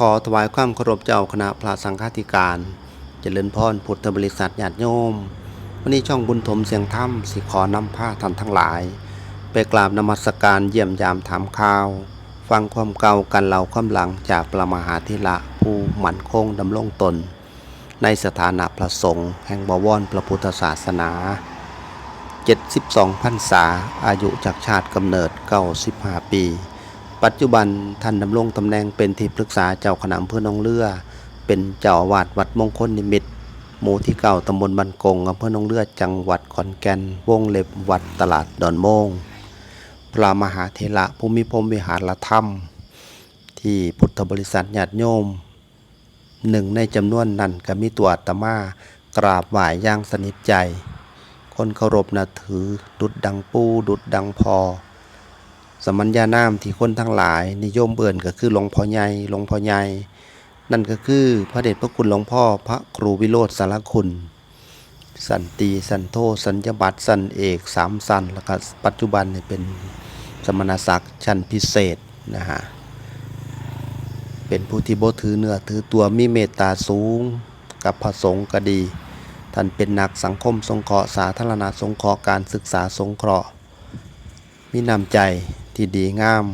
ขอถวายความเคารพเจ้าคณะพระสังฆาธิการ เจริญพรพุทธบริษัทญาติโยม วันนี้ช่องบุญถมเสียงธรรมสิขอนำผ้าท่านทั้งหลาย ไปกราบนมัสการเยี่ยมยามถามข่าว ฟังความเก่ากันเล่าความหลังจากประมหาธิละผู้หมั่นคงดำรงตน ในสถานะพระสงฆ์แห่งบวรพระพุทธศาสนา 72พรรษาอายุจากชาติกำเนิด 95 ปี ปัจจุบันท่านดำรงตำแหน่งเป็นที่ปรึกษาเจ้าคณะอำเภอหนองเรือ เป็นเจ้าอาวาสวัดมงคลนิมิตหมู่ที่เก่าตำบลบันกงอำเภอหนองเรือจังหวัดขอนแก่น วงเล็บวัดตลาดดอนโมง พระมหาเถระภูมิพรหมวิหารธรรม ที่พุทธบริษัทญาติโยมหนึ่งในจำนวนนั้นก็มีตัวอาตมากราบไหว้ย่างสนิทใจ คนเคารพนับถือดุดดังปูดุดดังพอ สมัญญานามที่คนทั้งหลาย นิยมเบิ่นก็คือหลวงพ่อใหญ่หลวงพ่อใหญ่นั่นก็คือพระเดชพระคุณหลวงพ่อพระครูวิโรธสารคุณ สันติสันโทสัญญบัตรสันเอกสามสันแล้วก็ปัจจุบันเนี่ยเป็นสมณศักดิ์ชั้นพิเศษนะฮะเป็นผู้ที่บ่ถือเนื้อถือตัวมีเมตตาสูงกับพระสงฆ์ก็ดี ท่านเป็นนักสังคมสงเคราะห์สาธารณสงเคราะห์การศึกษาสงเคราะห์มีนำใจ ที่ดีงาม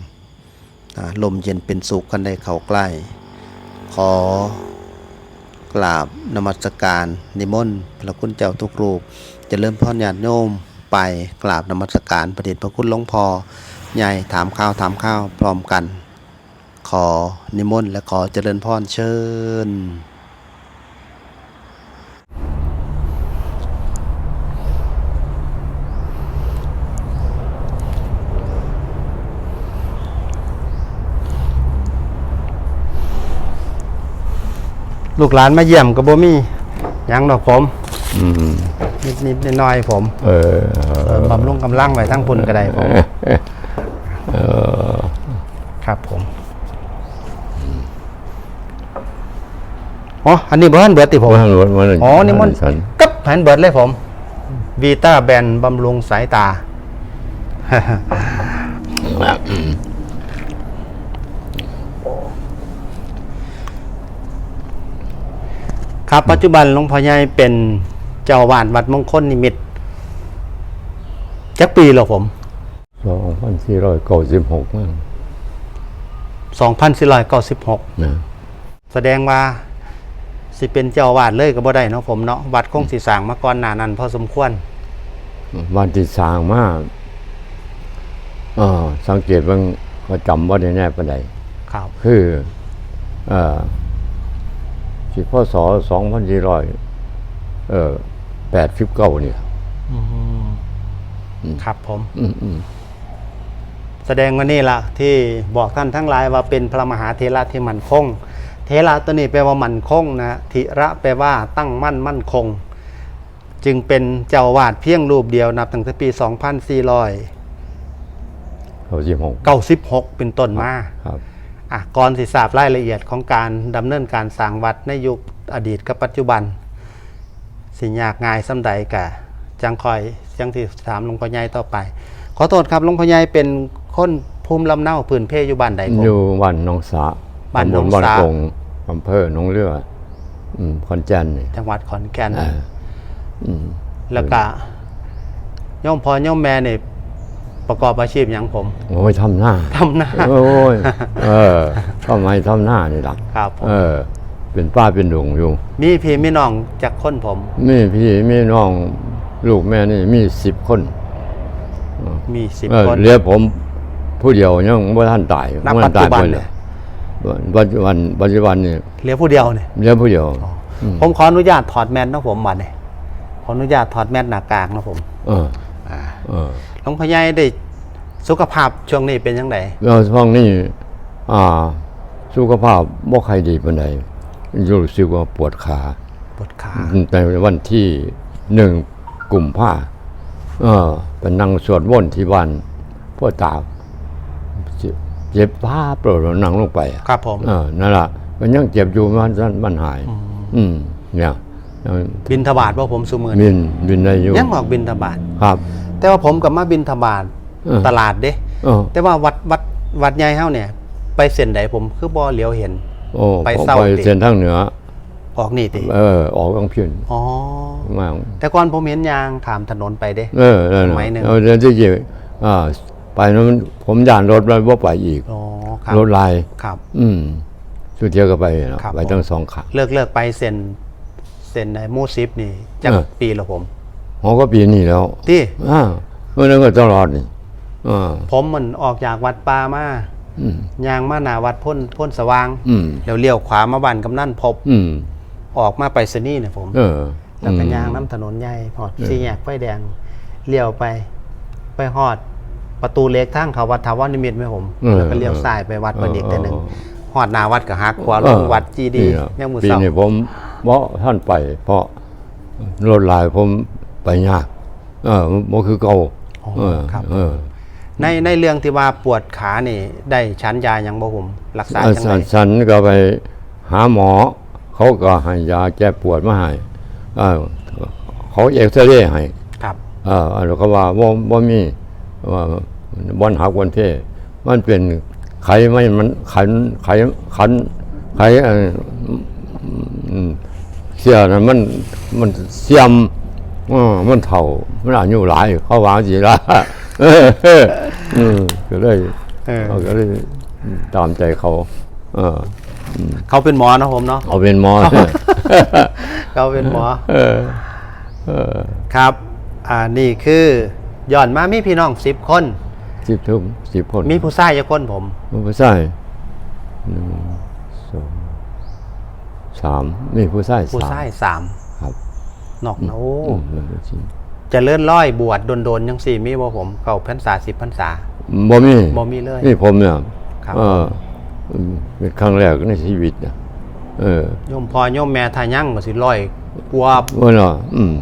ลมเย็นเป็นสุขกันได้เข้าใกล้ ขอกราบนมัสการนิมนต์พระคุณเจ้าทุกรูปจะเริ่มพ่อญาติโยมไปกราบนมัสการพระเดชพระคุณหลวงพ่อใหญ่ถามข้าวถามข้าวพร้อมกัน ขอนิมนต์และขอเจริญพรเชิญ ลูกหลานมาเยี่ยมก็บ่มีหยังดอกผม อืมนิดนิดๆน้อยๆผมเออเออบำรุงกำลังไว้ทั้งพุ่นก็ได้ผมเออครับผมอ๋ออันนี้บ่ทันเบิดติผมวันวันวันอ๋อนี่มันฉันกับแผนเบิดเลยผมวีต้าแบนบำรุงสายตา ครับปัจจุบันหลวงพ่อใหญ่เป็นเจ้าอาวาดวัดมงคลนิมิตรจักปีแล้วผมสองพันสี่ร้อยเก้าสิบหกมั้ง2496นะแสดงว่าสิเป็นเจ้าอาวาดเลยก็บ่ได้เนาะผมเนาะวัดคงสิสร้างมาก่อนหน้านั้นพอสมควรวันที่สร้างมากเออสังเกตว่าเขาจำว่าได้แน่ปานใดครับ คือ เอ่อ สิพศสองพันสี่ร้อยเอ่อแปดสิบเก้าเนี่ยครับผม อืมอืมแสดงว่านี่ล่ะ ที่บอกท่านทั้งหลายว่าเป็นพระมหาเทระที่มั่นคง เทระตัวนี้แปลว่ามั่นคงนะธิระแปลว่าตั้งมั่นมั่นคง จึงเป็นเจ้าอาวาดเพียงรูปเดียวนับตั้งแต่ปี 2496เก้าสิบหกเป็นต้นมา ครับ อะก่อนสิทราบรายละเอียดของการดำเนินการสร้างวัดในยุคอดีตกับปัจจุบัน สิยากง่ายสำใดกะจังคอยจังที่ถามหลวงพ่อใหญ่ต่อไป ขอโทษครับหลวงพ่อใหญ่เป็นคนภูมิลำเนาพื้นเพอยู่บ้านใดผมอยู่บ้านหนองสาบ้านหนองตำบลสากงอำเภอหนองเรืออืมขอนแก่นนี่จังหวัดขอนแก่นอ่าอืมแล้วก็ย่อมพ่อย่อมแม่เนี่ย ประกอบอาชีพอย่างผม โอ้ยทำหน้าทำหน้า โอ้ยเออทำไมทำหน้านี่ล่ะครับผมเออ เป็นป้าเป็นหลวงอยู่มีพี่มีน้องจากคนผม มีพี่มีน้องลูกแม่นี่มีสิบคนมีสิบเออคน เหลือผมผู้เดียวยังไม่ท่านตายณบ่ทัปัจจุบันตายเนี่ย ปัจจุบันปัจจุบันนี่เหลือผู้เดียวเนี่ย เหลือผู้เดียวมผมขออนุญาตถอดแมสนะผมบัดเนี่ยขออนุญาตถอดแมสหน้ากากนะผม เออเออ หลวงพ่อใหญ่ได้สุขภาพช่วงนี้เป็นยังไงแล้วช่วงนี้อ่า สุขภาพบ่ใครดีปานใดรู้สึกว่าปวดขาปวดขาในวันที่หนึ่งกลุ่มผ้าเออเป็นนั่งสวดมนต์ที่บ้านพ่อตาเจ็บผ้าโปรดแล้วนั่งลงไปอะครับผมเออนั่นแหละมันยังเจ็บอยู่มันมันหาย อืมเนี่ยบินทบาทว่าผมสุมือบินบินได้อยู่ยังออกบินทบาทครับ แต่ว่าผมกับมาบินทบาทเออตลาดเด้เออแต่ว่าวัดวัดวัดใหญ่เฮาเนี่ย ไปเส้นใดผมคือบ่เหลียวเห็นโอ้ไปผมเศร้าไปติเส้นทางเหนือ ออกนี่ติเออ ออกทางพินอ๋อมาแต่ก่อนผมเห็นยางขามถนนไปเด้เออนั่นสมัยหนึ่งเอาเดินที่เกี่ยวอ่าไปนั้นผมย่านรถแล้วว่าไปอีกอ๋อครับรถลายครับ อืมสุดเดียวก็ไปนะครับไปทั้งสองขาเลิกเลิกไปเซ็นเซ็นในมูซิปนี่จักเออปีละผม เขาก็ปีนี้แล้วที่อ่าเมื่อนั้นก็ตลอดนี่อ่า ผมมันออกจากวัดป่ามาอืมยางมาหนาวัดพ่นพ่นสว่างอืม แล้วเลี้ยวขวามาบ้านกำนันพบ อืม ออกมาไปสนี่เนี่ยผม เออแล้วก็อืมยางน้ำถนนใหญ่พอดสี่แยกไฟแดงเลี้ยวไป ไปฮอด ประตูเล็กทางเขาวัดทาวานิมิตรไหมผมเออแล้วก็เลี้ยวซ้ายไปวัดประดิษฐ์แต่หนึ่งเออฮอดหนาวัดกับฮักขวาลงวัดจีดีนี่นะเนี่ยมือปีเสา นี้ผมเพราะท่านไป เพราะรถลายผม ไปยากเออมันคือเก่าอ๋อเออครับ เออในในเรื่องที่ว่าปวดขานี่ ได้ชั้นยาอย่างบ่ผมรักษาอาจังสัไงนฉันก็ไปหาหมอ เขาก็ให้ยาแก้ปวดมาให้เออเขาเอ็กซเรย์ให้ครับเออแล้วก็ว่าว่าว่ามีว่าบอนหักวันเทมันเป็นไขไม่มันขันไขขันไขเอ่ออืมเสียนะมันมันเสียม อ่ามันเท่ามันอายุหลายเขาวางสีละเออเอออืมก็เลยเออเขาก็เลยตามใจเขา เออเขาเป็นหมอเนาะผมเนาะเอาเป็นหมอเขาเป็นหมอเออเออครับอ่านี่คือย้อนมามีพี่น้องสิบคนสิบทุกสิบคน มีผู้ชายจะคนผมผู้ชายหนึ่งสองสามมีผู้ชายผู้สามชายสามครับ นอกนะโอ้อืมนั่นก็จริงเจะเลื่อนร้อยบวชโดนๆยังสี่มีบ่ผมเก่าพรรษาสิบพรรษาบ่มีบ่มีเลยนี่ผมเนี่ยครับเออเป็นครั้งแรกในชีวิตนะเออโยมพ่อโยมแม่ทายั่งก็สิร้อยกว่าว่าเนาะอืม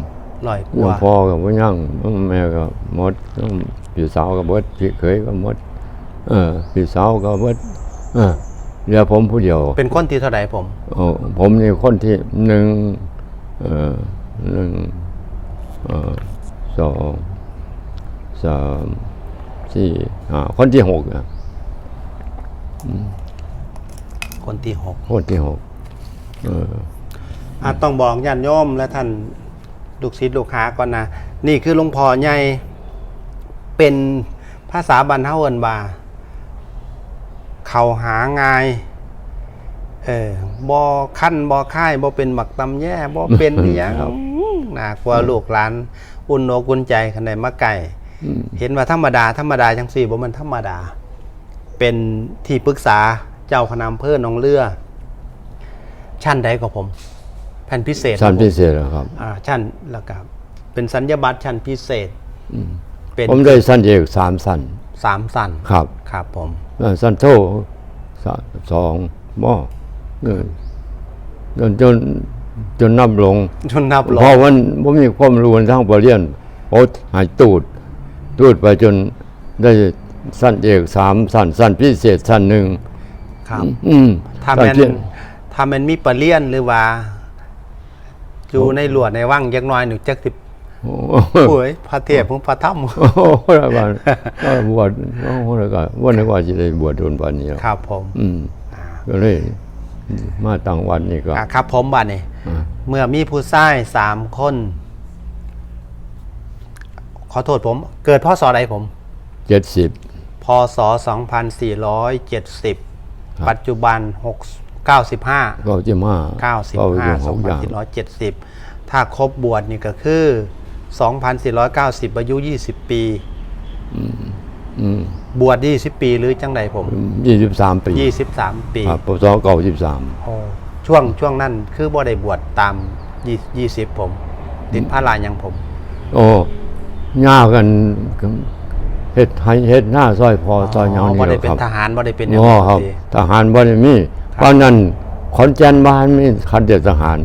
ร้อยกยังว่าพ่อกับพ่ยังแม่ก็หมดพี่สาวก็หมดพี่เขยก็หมดเออพี่สาวก็หมดเออเหลือผมผู้เดียว เป็นคนที่เท่าไหร่ผมโอ้ผมนี่คนที่หนึ่งเอ่อ หนึ่งเอ่อสองสามสี่ห้าคนที่หกนะคนที่หกคนที่หกเอออาต้องบอกญาติโยมและท่านลูกศิษย์ลูกหาก่อนนะ นี่คือหลวงพ่อใหญ่เป็นภาษาบรรเทาเอินบาเขาหาง่ายเออบอขั้นบอค่ายบอเป็นหมักตำแย่บอเป็นอหยัง น่ากลัวลูกหลานอุ่นอกอุ่นใจขันใดมาไก่อืมเห็นว่าธรรมดาธรรมดาจังสี่บ่มันธรรมดา เป็นที่ปรึกษาเจ้าคณะอำเภอหนองเรือชั้นใดก็ผมแผ่นพิเศษชั้นครับผมพิเศษเหรอครับอ่าชั้นแล้วก็เป็นสัญญาบัตรชั้นพิเศษเป็นผมได้สั้นเอกสามสั้นสามสั้นครับ ครับผมเอ่อสั้นโทสะสองหม้อเออจนจน จนนับลงจนนับลเพราะงมันผมมีความรู้ทางปรริญญาโอ้หายตูด ตูดไปจนได้สั้นเอกสามสั้นสั้นพิเศษสั้นหนึ่งครับอืมถ้าสั้แมันเพียงถ้าแมันมีปรเลียนหรือว่าอยู่ในหลวดในว่างยักน้อยหนูจักติบโอ้ป่วยพระเทพพระถ้โหแล้วกันก็บวชโอ้โหแล้วก็วันนี้ว่าจะได้บวชโดนวันนี้หรอกำครับผม อืมก็เลย มาตั้งวันนี้ก็อะครับผมบัดนี้อ่าเมื่อมีผู้ชายสามคน ขอโทษผม เกิดพ่อสอใดผมเจ็ดสิบพศ2470ปัจจุบัน6 95ก็จะมา95หกอย่าง2470ถ้าครบบวชนี่ก็คือ2490อายุ20ปีอืมบ วช20ปีหรือจังใดผมยี่สิบสามปี23ปีครับปศเก่าสิบสามโอ้ช่วงช่วงนั้นคือบ่ได้บวชตาม20ผมติดพระลายังผม โอ้ย่ากันเฮ็ดให้เฮ็ดหน้าซอยพอซอยหยังนี่บ่แหได้ละเป็คนรับทหารบ่ได้เป็นหยังอ๋อครับสิทหารบ่ได้มีเพราะนั้นขอนแก่นบ้านมีคันเดียวทหาร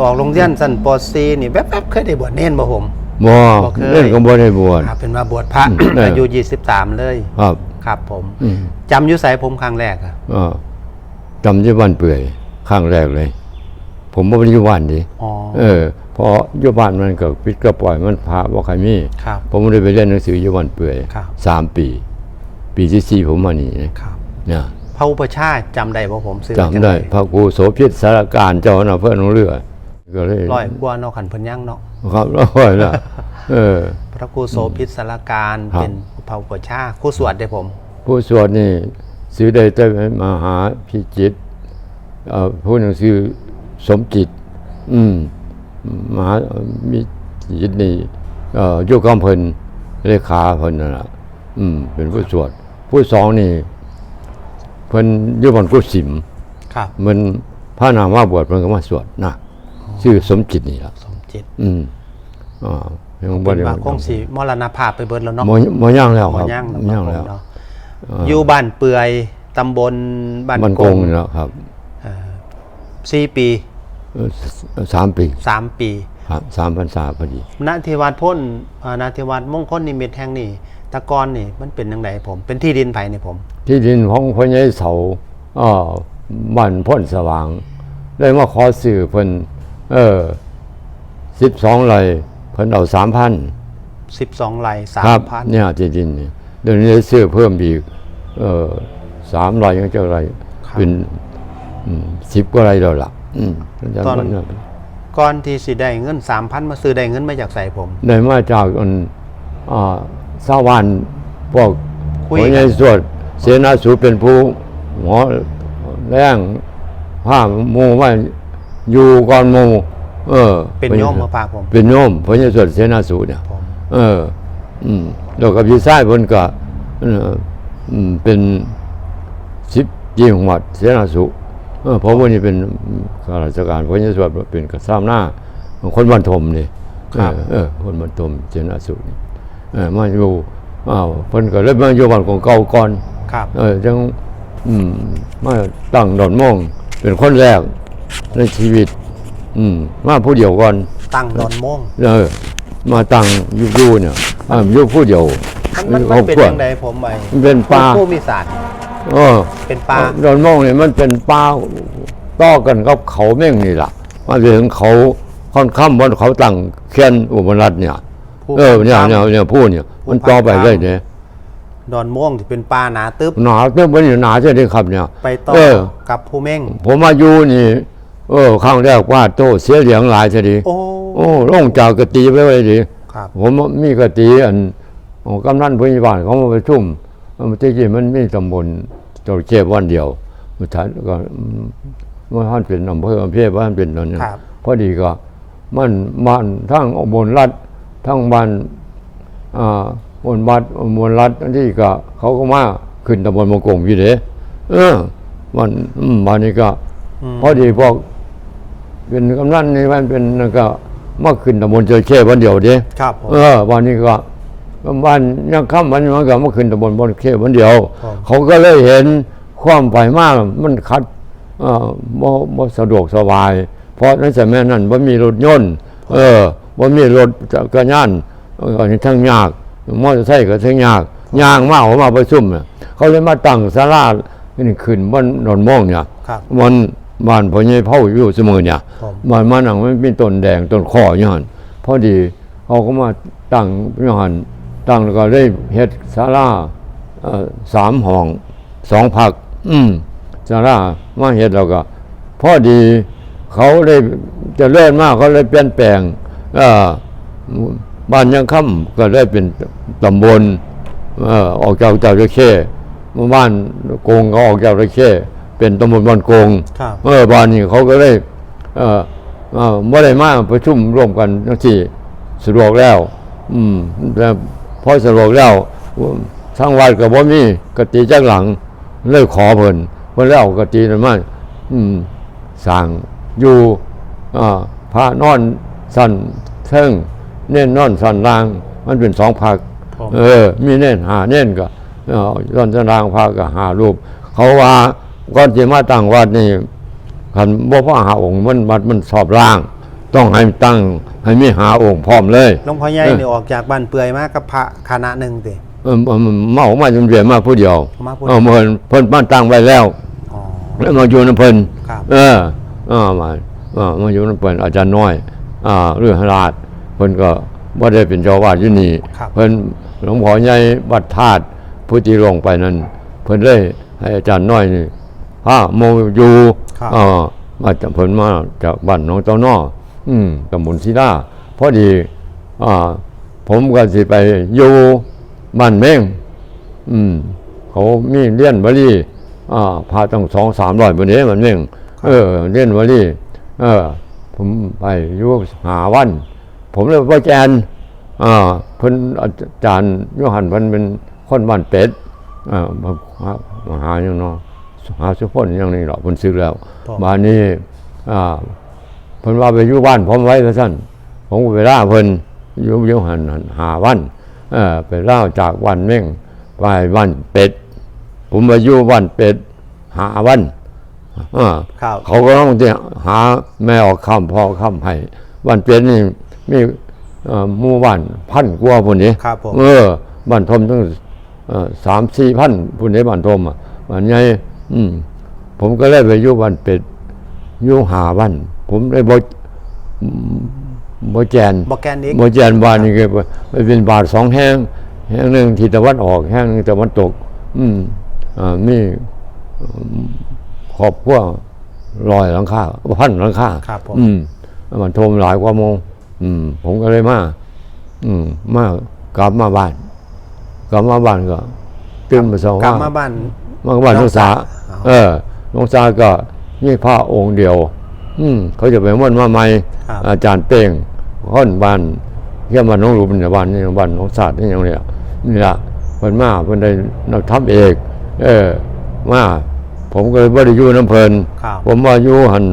ออกโรงเรียนสั้นป .4 นี่แวบๆเคยได้บวชเน้นบ่ผม บ่บ่เคยเล่นก็บ่ได้บวชอ่าเป็นว่าบวชพระเออออายุ23เลย ครับครับผมอืมจำอยุไสผมครั้งแรกอะเออจำที่บ้านเปื่อยข้างแรกเลยผมบ่ได้อยู่บ้านดิอ๋อเออเพออยู่บ้านมันก็ปิดก็ปล่อยมันพาบ่ใครมีครับผมไม่ได้ไปเรียนหนังสืออยู่บ้านเปื่อยครับสามปี ปีที่สี่ผมมานี่นะครับเนี่ยพระอุปชฌาย์จำได้บ่ผมซื้อจำได้ พระครูโสภิตสารการเจ้าหน้าเพื่อนของเรือ ก็เลยร้อยกว่าเนาะขันเพิ่นยังเนาะครับร้อยละเออ พระครูโสภิตสารการครับเป็นพระอุปชฌาย์ครูสวดได้ผม ผู้สวดนี่ซื้อได้แต่มหาพิจิตรเอ่อผู้หนังสือสมจิต อืมมหามีจิตนี่เอ่อโยกำเพิ่นเลขาเพิ่นนั่นล่ะอืม เป็นผู้สวด ผู้สองนี่เพิ่นอยู่บนกุศิมครับมันพระนามว่าบวชเพิ่นก็มาสวดนะ ชื่อสมจิตนี่ล่ะสมจิต อืมอ่ายังบ่เป็นได้ว่าคงสิมรณภาพไปเบิดแล้วเนาะบ่บ่ย่างแล้วหมคอรับย่างบ่เนาะย่างผมแล้วเนาะอยู่บ้านเปื่อยตำบลบ้านมันกโกงงนี่แล้วครับสี่ปีเอ่อสามปีสามปีครับสามพรรษาพอดีณทิวัดพ้นอ่าณทิวัดมงคลนิมิตแห่งนี้แตะกอนนี่มันเป็นยังไงผม เป็นที่ดินไผนี่ผม ที่ดินของพ่อใหญ่เสาอ่าบ้านพ้นสว่างเลยมาขอซื้อเพิ่น เออสิบสองไร่เพิ่นเอาสามพันสิบสองไร่สาครัมพันเนี่ยที่ดินนี่เดี๋ยวนี้ได้ซื้อเพิ่มอีกเออสามไร่ยังเจ้าไรเป็นสิบกว่าไร่แล้วล่ะอืมจำวันนั้นก่อนที่สิได้เงินสามพันมาซื้อได้เงินมาจากใส่ผม ได้มาจากอันอ่าสาวานพวกคุยหัวกันใหญ่สวด เสนาสูเป็นผู้หมอแรงผ้าหมูว่า อยู่ก่อนหมูเออ เป็นโยมมาพาผม เป็นโยมพระเยสวดเสนาสูเนี่ยผมเออ อืมแล้วก็พี่ชายเพิ่นก็เอออืมเป็นสิบยี่ของวัดเสนาสุเออเพราะว่านี่เป็นข้าราชการพระเยสวดเป็นกระซ้ำหน้าคนบันทมนี่ครับเออเออคนบันทมเสนาสุนี่เออมาอยู่อ้าวเพิ่นก็เลยมาอยู่บ้านของเก่าก่อน ครับ เออจังอืมมาตั้งดอนโมงเป็นคนแรก ในชีวิต อืมมาผู้เดียวก่อน ตั้งดอนม่วงเออ มาตั้งอยู่อยู่เนี่ยอ่าอยู่ผู้เดียวมันมันมันเป็นครอบครัวยังไงผมไปมันเป็นป่าผู้มีศาสตร์เออเป็นป่าดอนโมงเนี่ยมันเป็นป่าต่อกันกับเขาแม่งนี่ล่ะมาถึงเขาค่อนข้ามบนเขาตั้งเขียนอุบลรัตน์เนี่ยผู้เออเนี่ยข้ามเนี่ยเนี่ยพูดเนี่ย มันต่อไปเลยเนี่ยดอนม่วงที่เป็นป่าหนาตึบหนาเรื่องมันหนาใช่ไหมครับเนี่ย ไปต่อเออกับผู้เม่งผมมาอยู่นี่ เออข้างแรกว่าโตเสียเหลียงหลายทีดีโอ้โอ้ลงจากกะตีไปไว้ดีครับผมมีกะตีอันของกำนันผู้ใหญ่บ้านเขามาประชุมมันที่จริงมันมีตำบลจระเข้วันเดียวมันฐานก็มันท่านเป็นอำเภออำเภอบ้านเป็นนั่นเนี่ยครับพอดีก็มันบ้านทั้งอุบลรัฐทั้งบ้านอ่าอุบลบัดอุบลรัฐอันที่ก็เขาก็มาขึ้นตำบลมงกงอยู่เด้เออมันอืมบ้านนี้ก็พอดีพวก เป็นกำนันนี่มันเป็นนั่นก็มาขึ้นตำบลเจอแค่วันเดียวเด้ครับผม เออวันนี้ก็บ้านยังค่ำวันมันก็มาขึ้นตำบลบนแค่วันเดียว ครับ เขาก็เลยเห็นความไฟมากมันคัดเอ่อบ่บ่สะดวกสบาย เพราะในสมัยนั้นบ่มีรถยนต์ เออบ่มีรถจักรยานเอออันนี้ทั้งยากมอเตอร์ไซค์ก็ทั้งยากยางมากเขามาประชุมเนี่ยเขาเลยมาตั้งศาลานี่ขึ้นบนนนโมงเนี่ย ครับ มัน บ้านพ่อใหญ่เผาอยู่เสมอเนี่ยผมบ้านมันหนังมันเป็นต้นแดงต้นข้ออย่างนั้นพอดีเขาก็มาตั้งอย่างนั้นตั้งแล้วก็ได้เฮ็ดศาลาเอ่อสามห้องสองผัก อืมศาลามาเฮ็ดแล้วก็พอดีเขาเลยเจะเลื่อนมากเขาเลยเปลี่ยนแปลงเอ่อบ้านยังค่ำก็ได้เป็นตำบลเอ่อออกจากเจ้าระเข้บ้านโกงก็ออกจากระเข้ เป็นตำบลบ้านโกงครับเออบ้านนี้เขาก็เลยเอ่อเอ่อไม่ได้มาประชุมร่วมกันทั้งที่สะดวกแล้ว อืมแต่พอสะดวกแล้วทั้งวัดกับว่ามีกติจักหลังเลยขอเพิ่นเพิ่นแล้วเอากตินั้นมาอืมสั่งอยู่อ่าพระนอนสันเทิงเน่นนอนสันล่าง มันเป็นสองภาคผมเออ มีเน่นหาเน่นก็เอ่อตอนจะรางพาก็หารูป เขาว่า ก่อนจะมาตั้งวัดนี่คันบ่พอหาองค์มันวัดมันสอบร่าง ต้องให้ตั้งให้มีหาองค์พร้อมเลยหลวงพ่อใหญ่เออนี่ออกจากบ้านเปื่อยมากับพระคณะหนึ่งติเออเออเมาออกมาจนเรียนมาผู้เดียวมาผู้เดีเอยวอเพิ่นเพิ่นบ้านตั้งไว้แล้วอ๋อแล้วมาอยู่นำเพิ่นครับเออเออมาเออมาอยู่นำเพิ่นอาจารย์น้อย อ่าเรื่องราชเพิ่นก็บ่ได้เป็นเจ้าอาวาดอยู่นี่ครับเพิ่นหลวงพ่อใหญ่วัดธาตุผู้ที่ลงไปนั้น เพิ่นเลยให้อาจารย์น้อยนี่ ห้าโมงอยู่ครับเอ่อมาจากเพิ่นมาจากบ้านหน้องเต้านออืมตำบลศิลาพอดีอ่าผมก็สิไปอยู่บ้านเม่งอืม เขามีเลี้ยนบรีอ่าพาตั้งสองสามร้อยบนนี้มันเม่งเออเลี้ยนบรีเออ ผมไปอยู่หาวัน ผมเลยว่าแจนอ่าเพิ่นอาจารย์โยหันเพิ่นเป็นคนบ้านเป็ดอ่ามาหามาหาอย่างเนาะ หาสุพจน์อย่างนี้หรอกเพิ่นซื้อแล้วครับบ้านนี้อ่าเพิ่นว่าไปอยู่บ้านผมไว้ว่าซั่นผมก็ไปล่าเพิ่นอยู่อยู่หันหันหาวันเออไปล่าจากวันเม่งไปวันเป็ด ผมมาอยู่วันเป็ดหาวันอ่าครับเขาก็ต้องที่หาแม่ออกคำพ่อคำให้บ้านเป็นนี่มีเอ่อหมู่บ้านพันกว่าพุ่นนี้ครับผมเออบ้านทมตั้งเอ่อสามสี่พันพุ่นนี้บ้านทมอะบ้านใหญ่ อืม ผมก็เลยไปอยู่บ้านเป็ดอยู่หาวัน ผมเลยบ่บ่แจนบอกแกนอีกบ่แจนบ้านนี่ก็ไปเป็นบาทสองแห้งแห้งหนึ่งทิศตะวันออก แห้งหนึ่งตะวันตก อืมอ่ามีอืมครอบครัวลอยหลังคาพันหลังคาครับผมอืมมันโทมหลายกว่าโมง อืม ผมก็เลยมาอืม มากลับมาบ้าน กลับมาบ้านก็ตื่นมาสองกลับว่ามาบ้าน มาบ้านน้น้อองงสาสา เออน้องสาก็นี่พระองค์เดียว อืมเขาจะไปม่วนมาใหม่ครับอาจารย์เป้งค่อนบ้านเที่ยมาน้องรูปในบ้านนี่บ้านน้องศาสตร์นี่อย่างเนี้ยนี่ละเพิ่นมาเพิ่นได้นักทัพเอก เออ มาผมก็เลยบ่ได้อยู่น้ำเพลินครับผมว่าอยู่หัน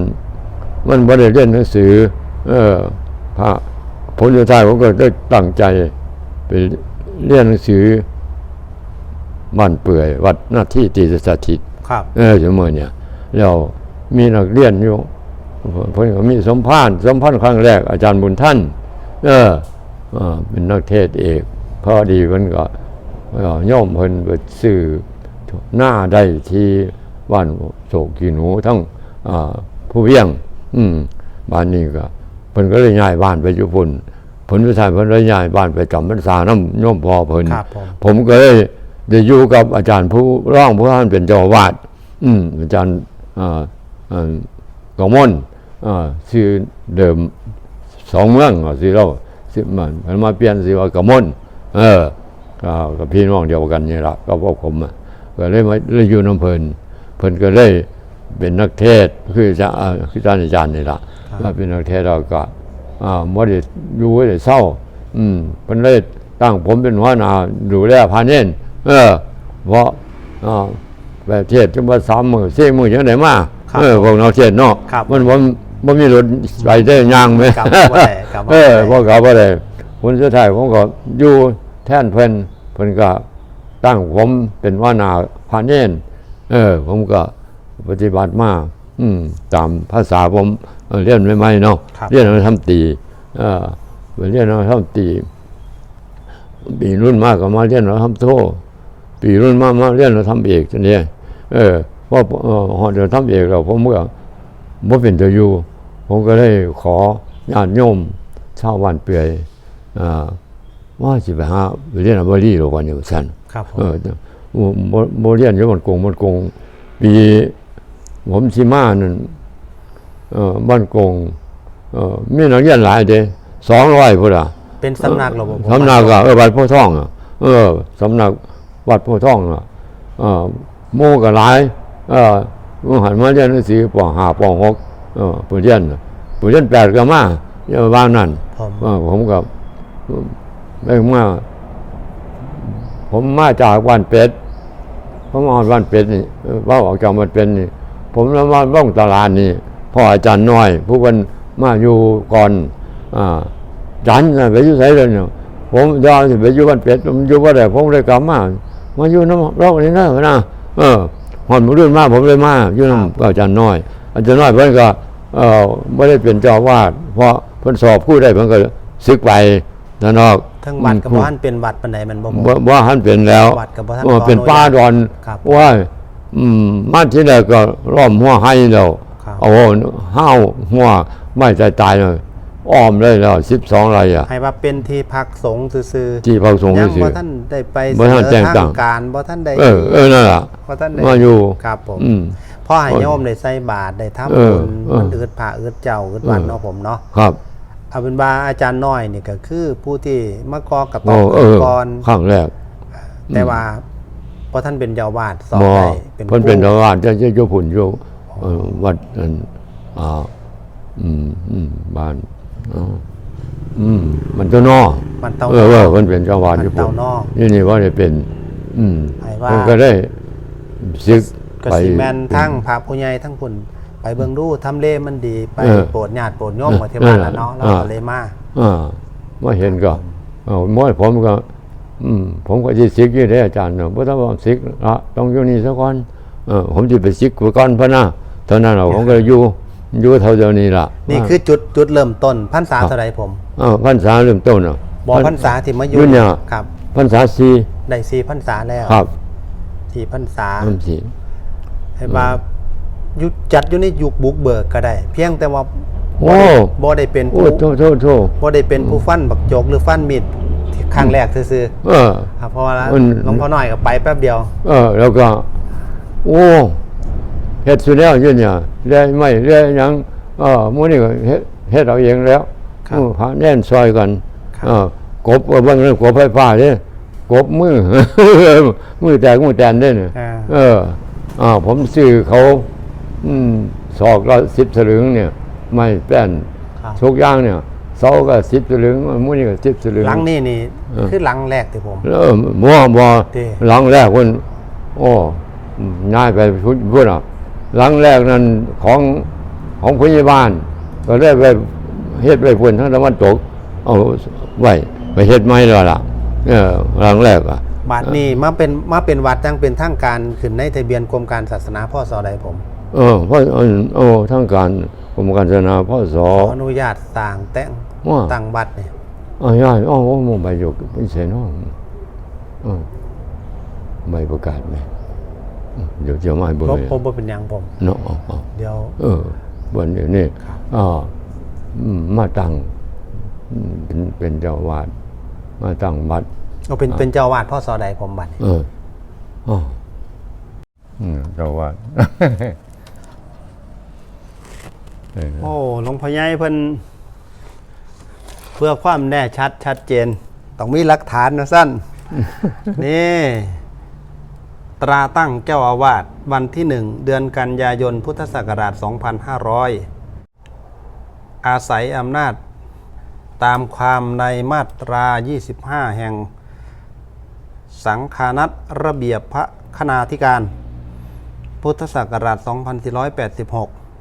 มันบ่ได้เรียนหนังสือ เออพระผลสุดท้ายผมก็ได้ตั้งใจไปเรียนหนังสือ บ้านเปื่อยวัดหน้าที่ตีสถิตครับ เออชั่วโมงเนี่ยแล้วมีนักเรียนอยู่เพิ่นก็มีสมภารสมภารครั้งแรกอาจารย์บุญท่าน เออเออเป็นนักเทศน์เอกพอดีเพิ่นก็เอ่อย่อมเพิ่นไปซื้อหน้าได้ที่บ้านโศกกีหนูทั้งอ่าผู้เวียง อืมบ้านนี้ก็เพิ่นก็เลยย้ายบ้านไปอยู่พุ่นผลสุดท้ายเพิ่นเลยย้ายบ้านไปจำพรรษาน้ำโยมพ่อเพิ่นครับผมผมก็เลย ได้อยู่กับอาจารย์ผู้ร่องผู้ท่านเป็นเจ้าอาวาดอืมอาจารย์อ่าอ่ากองมนอ่าชื่อเดิมสองเมืองอะสิเราสิมันมันมาเปลี่ยนสิว่ากองมนเออก็กับพี่น้องเดียวกันนี่ละก็พวกผมอะก็เลยมาเลยอยู่น้ำเพลินเพิ่นก็เลยเป็นนักเทศน์คือจะอ่าคืออาจารย์อาจารย์นี่ละมาเป็นนักเทศน์เราก็อ่าบ่ได้อยู่ได้เศร้า อืมเพิ่นเลยตั้งผมเป็นหัวหน้าดูแลพาเน้น เออเพราะอ่าประเทศจังว่าสามมือสี่มือจังไดมาครับเออพวกเราเทศเนาะครับมันบ่บ่มีรถไปได้ย่างไหมกลับมาบ่ได้กลับมาเออบ่พได้วกเขาบ่ได้ผลสุดท้ายผมก็อยู่แทนเพิ่นเพิ่นก็ตั้งผมเป็นหัวหน้าพาเน้นเออ ผมก็ปฏิบัติมาอืมตามภาษาผมเออเรียนใหม่ๆเนาะครับเรียนเอาทำตีเออไปเรียนเอาทำตีปีรุ่นมากก็มาเรียนเราทำโท ปีรุ่นมากมาเรียนเราทำเอกจนเนี่ยเออเพราะเออหอเดี๋ยวทำเอกเราผมเมื่อบ่เป็นตัวอยู่ ผมก็เลยขอญาติโยมชาวบ้านเปื่อยอ่าว่าสิไปหาไปเรียนอับบรีหรอกวันนี้ว่าซั่นครับผมเออบ่บ่บ่เรียนอยู่มันกงมันกงปีผมสิมานั่นเอ่อบ้านกงเอ่อมีนักเรียนหลายเด้200พุ่นล่ะเป็นสำนักหรอผมสำนักอะเออวัดโพธิ์ทองอะเออสำนัก วัดโพธิ์ทองอะเออโม่ก็หลายเออมหันมาเรียนหนังสือปห้าปหกเออผู้เรียนน่ะผู้เรียนแปดก็มาอย่าบ้านนั่นผมเออผมกับไม่มาผมมาจากบ้านเป็ดผมมาบ้านเป็ดนี่เออว่าออกจากบ้านเป็ดนี่ ผมแล้วมาบ้องตลาดนี่พ่ออาจารย์น้อย ผู้คนมาอยู่ก่อนอ่าจันน่ะไปอยู่ไสเลยเนี่ยผมยอมสิไปอยู่บ้านเป็ดผมอยู่บ่ได้ผมเลยกลับมา มาอยู่น้ำรอกนี่นะพะนะเออหอนมารุ่นมาผมเลยมาอยู่น้ำอาจารย์น้อย อาจารย์น้อยเพิ่นก็เออไม่ได้เป็นเจ้าอาวาดเพราะเพิ่นสอบผู้ได้เพิ่นก็ซึกไปนั่นนอกทั้งวัดกับบ้านเป็นวัดปันใดมันบ่ผมบ่บ่หันเป็นแล้ววัดกับบ่ทันเออเป็นขออนุญาตป้าดอนครับว่าอืมมาที่แรกก็ล้อมหัวให้แล้วครับเอาห้าวหัวไม่ตายตายเลย อ้อมเลยแล้วสิบสองไรอะ ให้ว่าเป็นที่พักสงฆ์ซื่อที่พักสงฆ์ๆยังสิบ่ท่านได้ไปบ่ทันแจ้งทาตั้งงการบ่ท่านได้เออเออนั่นแหละบ่ท่านได้มาอยู่ ครับผม อืม พ่อให้โยมได้ใส่บาตรได้ทำเออบุญเออ มันอืดผ้าอืดเจ้าอืดวันเออเนาะผมเนาะครับเอาเป็นว่าอาจารย์น้อยนี่ก็คือผู้ที่มากอกระตโอ้อกเออก่อนข้างแรกแต่ว่าพอท่านเป็นเยาวาดสอนหมอได้เพิ่นเป็นผู้เจ้าอาวาสจะจะอยู่พุ่นอยู่เอ่อวัดอันอ่าอืมอืมบ้าน อ๋ออืม มันเจ้านอมันเตาเออเออเพิ่นเป็นเจ้าอาวาสอยู่มันพุ่นเตานอกนี่นี่ว่าได้เป็น อืมให้ว่าเพิ่นก็ได้ซึกกสิแมนทั้งพระผู้ใหญ่ทั้งพุ่นไปเบิ่งดูทำเลมันดี ไปเออโปรดญาติโปรดโยมมาเทวาละเนาะแล้วอ่าก็เลยมาอ่ามาเห็นก็เอาม้อยผมก็ อืม ผมก็สิสิกอยู่ได้อาจารย์เนาะบ่ต้องว่าสิกละต้องอยู่นี่ซะก่อนเออผมสิไปสิกไว้ก่อนพะนะเท่านั้นเราผมก็อยู่ อยู่เท่าเดียวนี้ล่ะนี่คือจุดจุดเริ่มต้นพรรษาเท่าไรผมอ้าวพรรษาเริ่มต้นอะบอกพรรษาที่มาอยู่อยู่เนี่ยครับพรรษาสี่ได้สี่พรรษาแล้วครับสี่พรรษาน้ำสี่ให้ว่ายุคจัดอยู่ในยุคบุกเบิกก็ได้ เพียงแต่ว่าโอ้บ่ได้เป็นโอ้ผู้โทษโทษโทษบ่ได้เป็นผู้ฟันบักจกหรือฟันมีดที่ครั้งแรกซื่อเออๆครับเพราะว่ามันหลวงพ่อน้อยก็ไปแป๊บเดียว เออ แล้วก็ โอ้ เฮ็ดสุดแล้วอยู่เนี่ยเรื่อยไม่เรื่อยหยังเออมื้อนี้ก็เฮ็ดเฮ็ดเอาเองแล้วครับเออหาแน่นซอยกันครับ เออกบก็เบิ่งเรื่องกบไฟฟ้าเด้กบมือ มือแตกมือแตนเด้เนี่ยอ่า เอออ่าผมซื้อเขา อืมศอกละสิบสลึงเนี่ย ไม่แป้นครับ ทุกอย่างเนี่ยเสาก็สิบสลึงมื้อนี้ก็สิบสลึง หลังนี่นี่เออ คือหลังแรกที่ผม เออมัวมัวเด้ หลังแรกคนโอ้ง่ายไปพูดพูดอะ หลังแรกนั้นของของพยาบาลก็ได้ไปเฮ็ดไปพุ่นทั้งตะวันตก เอาไว้ไปเฮ็ดไม้แล้วล่ะเออหลังแรกอะบาทนี้มาเป็นมาเป็นวัดจังเป็นทางการขึ้นในทะเบียนกรมการศาสนาพ่อสอใดผม เออเพราะอันโอ้ทั้งการกรมการศาสนาพ่อสอขออนุญาตสร้างแต่งว่าตั้งวัดเนี่ยอ๋อยายอ๋อโอ้มองไปอยู่เป็นเสนอเออไม่ประกาศไหม เออเดี๋ยวจะมาให้เบิ่งผมเลยผมบ่เป็นหยังผม เนาะอ๋ออ๋อเดี๋ยว เออวันนี้นี่อ่าอืมมาตั้งอืมเป็นเป็นเจ้าอาวาดมาตั้งวัดเอาเป็นเป็นเจ้าอาวาดพ่อสอใดผมบัดนี้เอออ๋ออืมเจ้าอาวาดเออโอ้หลวงพ่อใหญ่เพิ่นเพื่อความแน่ชัดชัดเจน ต้องมีหลักฐานนะสั้นนี่ ตราตั้งเจ้าอาวาสวันที่หนึ่งเดือนกันยายนพุทธศักราช 2500 อาศัยอำนาจตามความในมาตรา 25 แห่ง สังฆานัตระเบียบพระคณาธิการ พุทธศักราช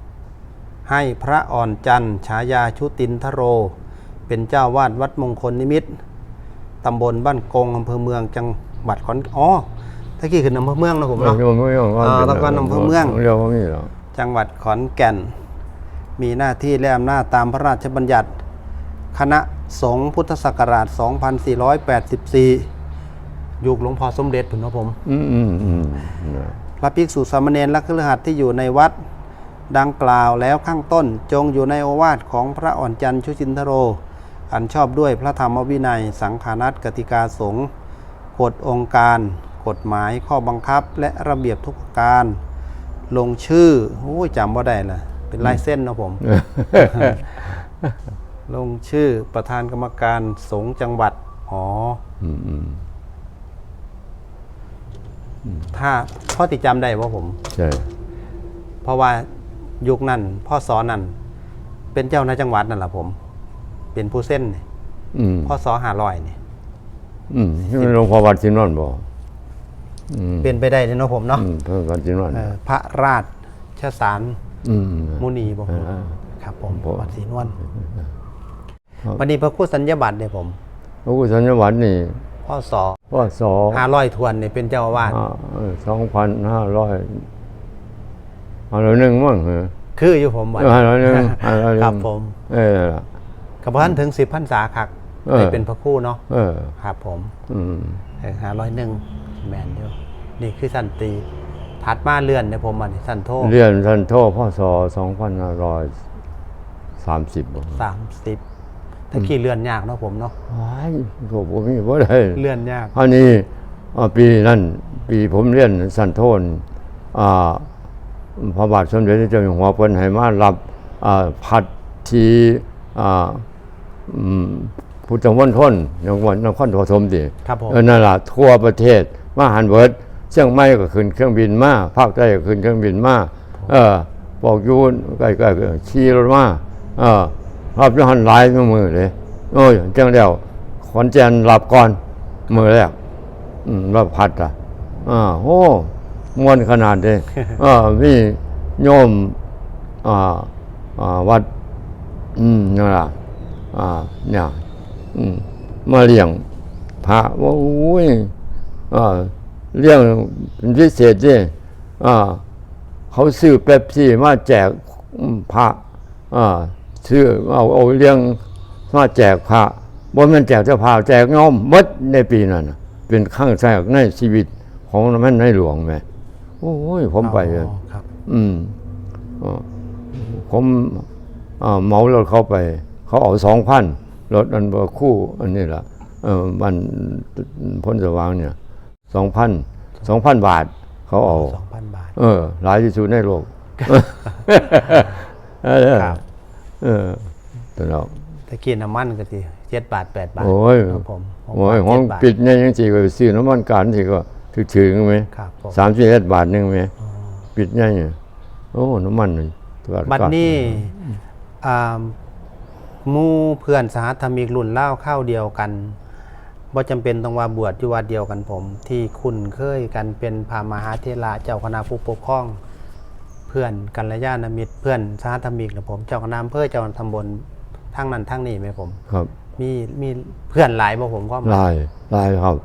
2486 ให้พระอ่อนจันทร์ฉายาชุตินทโร เป็นเจ้าวาดวัดมงคลนิมิตรตำบลบ้านกงอำเภอเมืองจังหวัดขอนอ๋อ ตะกี้คืออำเภอเมืองนะผมเนาะเนาะไม่ยอมอ่าแล้วก็นำเภอเมือง เรียกว่ามีเหรอจังหวัดขอนแก่น มีหน้าที่และอำนาจตามพระราชบัญญัติ คณะสงฆ์พุทธศักราช 2484 ยุคหลวงพ่อสมเด็จผมนะผม อืมอืมอืมนะพระภิกษุสามเณรและคฤหัสถ์ที่อยู่ในวัด ดังกล่าวแล้วข้างต้นจงอยู่ในโอวาทของพระอ่อนจันทร์ชุชินทโร อันชอบด้วยพระธรรมวินัย สังฆานัตกติกาสงฆ์กฎองค์การ กฎหมายข้อบังคับและระเบียบทุกประการ ลงชื่อโอ้ยจำว่าได้ละเป็นลายเส้นเนาะผม ลงชื่อประธานกรรมการสงฆ์จังหวัดอ๋ออืมอืมถ้าพ่อติดจำได้ว่าผมใช่เพราะว่ายุคนั้นพ่อสอนนั่นเป็นเจ้าหน้าจังหวัดนั่นแหละผม เป็นผู้เส้นนี่อืมพ่อสอหาลอยนี่อืมนี่มันหลวงพ่อวัดสินวนบ่อืม เป็นไปได้เลยเนาะผมเนาะอืมพระวัดสินวนเออพระราชสารอืมมุนีบอกผมอ่าครับผมผมวัดศรีนวลครับวันนี้พระครูสัญญาบัตรเนี่ยผม พระกุศลวัดนี่พ่อสอพ่อสอหาลอยทวนเนี่ยเป็นเจ้าอาวาสสองพันห้าร้อยห้าร้อยหนึ่งมั้งเหรอคืออยู่ผมวัดห้าร้อยหนึ่งห้าร้อยหนึ่งครับผม เออนั่นล่ะกับท่านถึงสิบพรรษาคักเออได้เป็นพระครู่เนาะเออครับผมอืมหาร้อยหนึ่ง แมนเดียวนี่คือสันตีถัดมาเลื่อนเนี่ยผมอันนี้สันโทเรียนท่านโทษพ่อสอสองพันห้าร้อยสามสิบสามสิบตะกี้เลื่อนยากเนาะผมเนาะว้ายก็บ่มีบ่ได้เลื่อนยากอันนี้อ่าปีนั้นปีผมเรียนสันโทนอ่าพระบาทสมเด็จพระเจ้าอยู่หัวเพิ่นให้มารับอ่าพัดที่อ่าอืม พุทธมณฑลนครนครปฐมติครับผม เออนั่นล่ะทั่วประเทศมาหันเบิดเชียงใหม่ก็ขึ้นเครื่องบินมาภาคใต้ก็ขึ้นเครื่องบินมาเออบอกอยูนใกล้ๆก็ขี่รถมาเออรับอยู่หันหลายมือเลยโอ้ยจังเดียวขอนแก่นรับก่อนมือแรกอืมรับพัดอะอ่าโอ้มวนขนาดเลย เออมีโยมอ่าอ่าวัด อืมนั่นล่ะอ่าเนี่ยอื มมาเลี้ยงพระว่าโอ้ยอ่าเลี้ยงเป็นพิเศษดิอ่าเขาซื้อเป๊ปซี่มาแจกอืมพระอ่าซื้อเอาเอาเลี้ยงมาแจกพระบ่แม่นแจกเจ้าพระแจกโยมหมดในปีนั้นน่ะเป็นครั้งแรกในชีวิตของแม่นในหลวงแม่โอ้ยผมไปเลยอ๋อครับอืมอ๋อผมอ่าเหมารถเข้าไป เขาเอาสองพัน รถอันเบอร์คู่อันนี้ล่ะเออมันพ้นสว่างเนี่ยสองพันสองพันบาท เขาเอาสองพันบาท เออ หลายที่สุดในโลกเออครับเออแต่เราตะกี้น้ำมันก็สิเจ็ดบาทแปดบาทโอ้ยครับผมหกโอ้ยบาทห้องเจ็ดบาทปิดเนี่ยยังสิก็ซื้อน้ำมันการสิก็ถึงถึงไหมครับผมสามสิบเอ็ดบาทหนึ่งไหมปิดเนี่ยเนี่ยโอ้น้ำมันนี่ตัวบัดนี้อ่าห มู่เพื่อนสหธรรมิกรุ่นเล่าวข้าวเดียวกันบ่จำเป็นต้องว่าบวชอยู่วัดเดียวกันผม ที่คุ้นเคยกันเป็นพามหาเทระเจ้าคณะผู้ปกครอง เพื่อนกัลยาณมิตรเพื่อนสหธรรมิกนะผม เจ้าคณะอำเภอเจ้าคณะตำบลทั้งนั้นทั้งนี้ไหมผม ครับ มีมีเพื่อนหลายบ่ผมก็ลายลายครับ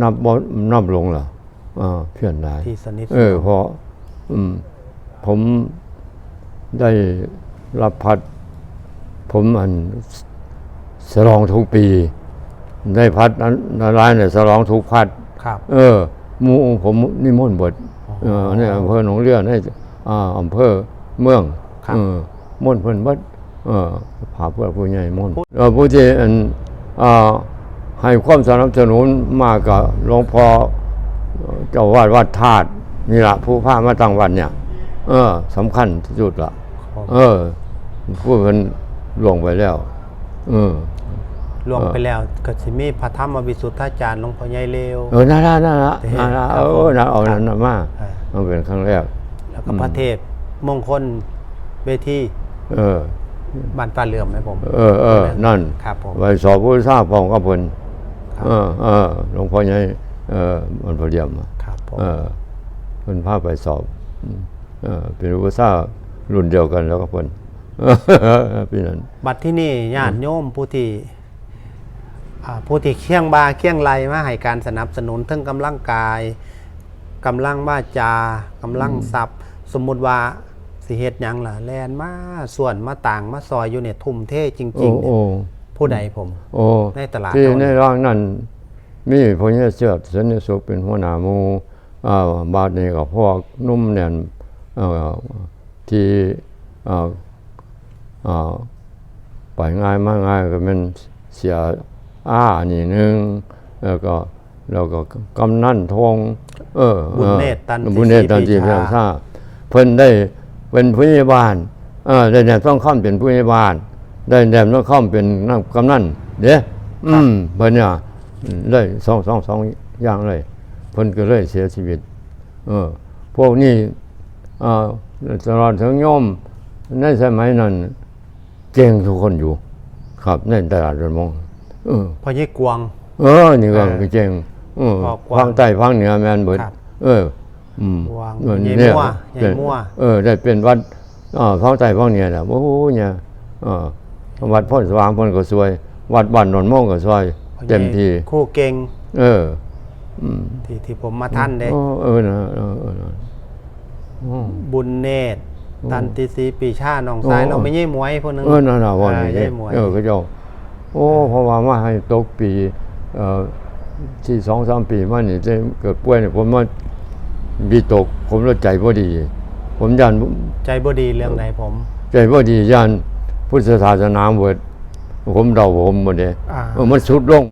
นับบ่นับลงเหรออ่าเพื่อนลายที่สนิทเออเพราะอืมผมได้รับพัด ผมอันสลองทุกปี ได้พัดนั้นนารายณ์เนี่ยสลองทุกพัด ครับ เออหมูผมนิมนต์บทเออในอำเภอหนองเรือในอ่าอำเภอเมืองครับเออมนต์เพิ่นเบัดเออผาเพื่อผู้ใหญ่มนต์เออผู้ที่อันอ่าให้ความสนับสนุนมากกับหลวงพ่อเจ้าวาดวัดธาตุนี่ละผู้พามาตั้งวันเนี่ย เออสำคัญที่สุดละผมเออผู้เพิ่น ลงไปแล้วเออรวมไปแล้วก็สิมีพระธรรมวิสุทธาจารย์หลวงพ่อใหญ่เลวเออน่าละน่าละเท่น่าละครับเออน่าเอาผมนั่นน่ะมาอ่ามันเป็นครั้งแรก แล้วก็พระเทพมงคลเวทีเออบ้านป่าเหลื่อมไหมผม เออเออนั่นครับผมไปสอบผู้ทราบพร้อมกับเพิ่นครับเออเออหลวงพ่อใหญ่เออมันพอเดียมอะครับผมเออเพิ่นพาไปสอบอืมเออเป็นผู้ทราบรุ่นเดียวกันแล้วก็เพิ่น เออปีนั้นบัดที่นี่ญาติโยมผู้ที่ผู้ที่เคียงบาเคียงไหลมาให้การสนับสนุนทั้งกำลังกายกำลังว่าจากำลังทรัพย์ สมมุติว่าสิเฮ็ดหยังล่ะแลนมาส่วนมาต่างมาซอยอยู่เนี่ยทุ่มเทจริงๆเนี่ยผู้ใดผม โอ้ในตลาดที่ในร่างนั้นมีพญาเสือสนสุเป็นหัวหน้ามูอ่าบาดนี้กับพวกหนุ่มแน่นที่อ่า ไปง่ายมาง่ายก็เป็นเสียอ้านี่หนึงแล้วก็แล้วก็กำนันทองเออบุญเนตรตันติบุญเนตรตันติศรีเพีปียชางซ่าเพิ่นได้เป็นผู้ใหญ่บ้านเออได้แนมต้องข้ามเป็นผู้ใหญ่บ้าน ได้แนมต้องข้ามเป็นนักกำนันเด้อืมเพิ่นเนี่ยเลยสองสองสองอย่างเลยเพิ่นก็เลยเสียชีวิต เออ พวกนี้อ่าตลอดถึงโยมในสมัยนั้น เก่งทุกคนอยู่ ครับในตลาดระมงเออพ่อยี่กวง เออนี่ก็เออเก่งเออพอกว้าง ภาคใต้ภาคเหนือแม่นเบิดครับ เออ อืม กว้างเออใหญ่เนี่ยมั่วใหญ่เป็นมั่ว เออได้เป็นวัดอ่าภาคใต้ภาคเหนือแหละโอ้โหเนี่ยเออวัดพ่นสว่างพ่นก็สวย วัดบ้านนนท์โม่งก็สวย เต็มที่คู่เก่งเอออืมที่ที่ผมมาท่านเด้ โอ้เออนะเออเออนะอ๋อบุญเนตร ตันติสีปีชาหนองซ้ายโอ้เราไม่ใช่หมวยพวกนึงเออนั่นน่ะวันอ่านี้ใช่หมวยเออก็เจ้าโอ้เพราะว่ามาให้ตกปีเอ่อที่สองสามปีมานี่จะเกิดป่วยเนี่ยผมว่าบีตก ผมรถใจพอดี ผมยันใจบดีเรื่องไหนผม ใจพอดียันพุทธศาสนาเวิดผมเดาผมบ่ได้อ่าเออมันสุดลง